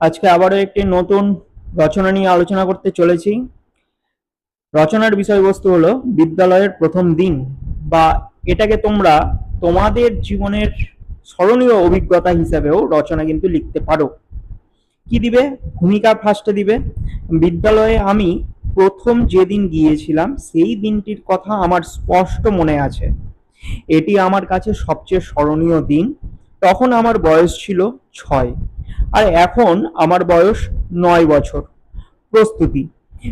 আজকে আবারও একটি নতুন রচনা নিয়ে আলোচনা করতে চলেছি। রচনার বিষয়বস্তু হলো বিদ্যালয়ের প্রথম দিন বা এটাকে তোমরা তোমাদের জীবনের স্মরণীয় অভিজ্ঞতা হিসেবেও রচনা কিন্তু লিখতে পারো। কি দিবে? ভূমিকা ফার্স্টে দিবে। বিদ্যালয়ে আমি প্রথম যেদিন গিয়েছিলাম, সেই দিনটির কথা আমার স্পষ্ট মনে আছে। এটি আমার কাছে সবচেয়ে স্মরণীয় দিন। তখন আমার বয়স ছিল ছয়। আর এখন আমার বয়স নয় বছর। প্রস্তুতি।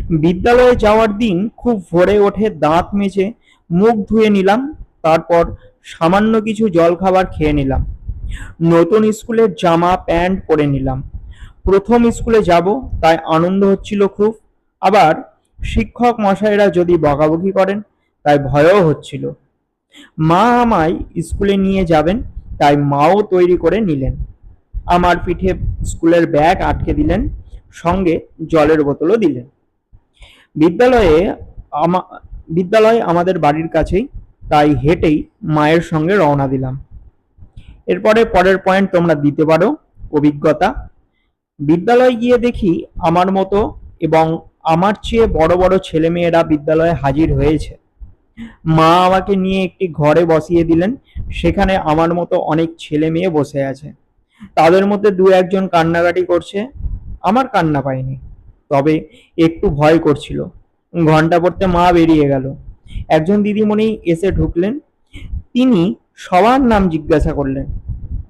বিদ্যালয়ে যাওয়ার দিন খুব ভোরে ওঠে দাঁত মেজে মুখ ধুয়ে নিলাম, তারপর সামান্য কিছু জলখাবার খেয়ে নিলাম। নতুন স্কুলের জামা, প্যান্ট পরে নিলাম। প্রথম স্কুলে যাব, তাই আনন্দ হচ্ছিল খুব। আবার শিক্ষক মশাইরা যদি বকাবকি করেন, তাই ভয়ও হচ্ছিল। মা আমায় স্কুলে নিয়ে যাবেন, তাই মাও তৈরি করে নিলেন। আমার পিঠে স্কুলের ব্যাগ আটকে দিলেন, সঙ্গে জলের বোতলও দিলেন। বিদ্যালয়ে আমা, বিদ্যালয় আমাদের বাড়ির কাছেই, তাই হেঁটেই মায়ের সঙ্গে রওনা দিলাম। এরপরে পরের পয়েন্ট তোমরা দিতে পারো, অভিজ্ঞতা। বিদ্যালয়ে গিয়ে দেখি আমার মতো এবং আমার চেয়ে বড় বড় ছেলেমেয়েরা বিদ্যালয়ে হাজির হয়েছে। মা আমাকে নিয়ে একটি ঘরে বসিয়ে দিলেন, সেখানে আমার মতো অনেক ছেলে মেয়ে বসে আছে। তাদের মধ্যে দু একজন কান্নাকাটি করছে, আমার কান্না পায়নি তবে একটু ভয় করছিল। ঘণ্টা পড়তে মা বেরিয়ে গেল। একজন দিদিমণি এসে ঢুকলেন। তিনি সবার নাম জিজ্ঞাসা করলেন।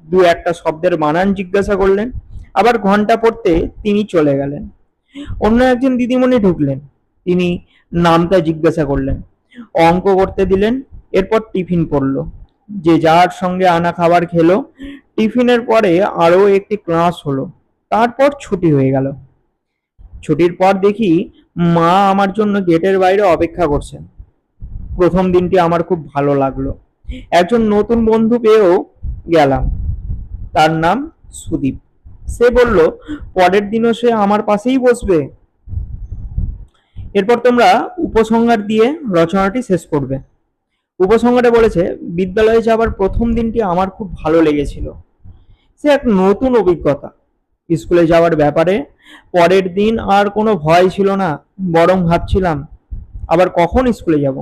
দু একটা শব্দের বানান জিজ্ঞাসা করলেন। আবার ঘণ্টা পড়তে তিনি চলে গেলেন। অন্য একজন দিদিমণি ঢুকলেন। তিনি নামটা জিজ্ঞাসা করলেন। অঙ্ক করতে দিলেন। এরপর টিফিন পড়ল। যে যার সঙ্গে আনা খাবার খেলো টিফিনের পরে আরও একটি ক্লাস হলো। তারপর ছুটি হয়ে গেল। ছুটির পর দেখি মা আমার জন্য গেটের বাইরে অপেক্ষা করছেন। প্রথম দিনটি আমার খুব ভালো লাগল। একজন নতুন বন্ধু পেয়েও গেলাম। তার নাম সুদীপ। সে বলল, পরের দিনও সে আমার পাশেই বসবে। এরপর তোমরা উপসংহার দিয়ে রচনাটি শেষ করবে। উপসংহারে বলেছে, বিদ্যালয়ে যাবার প্রথম দিনটি আমার খুব ভালো লেগেছিল। সে এক নতুন অভিজ্ঞতা। স্কুলে যাওয়ার ব্যাপারে পরের দিন আর কোনো ভয় ছিল না, বরং ভাবছিলাম, আবার কখন স্কুলে যাব?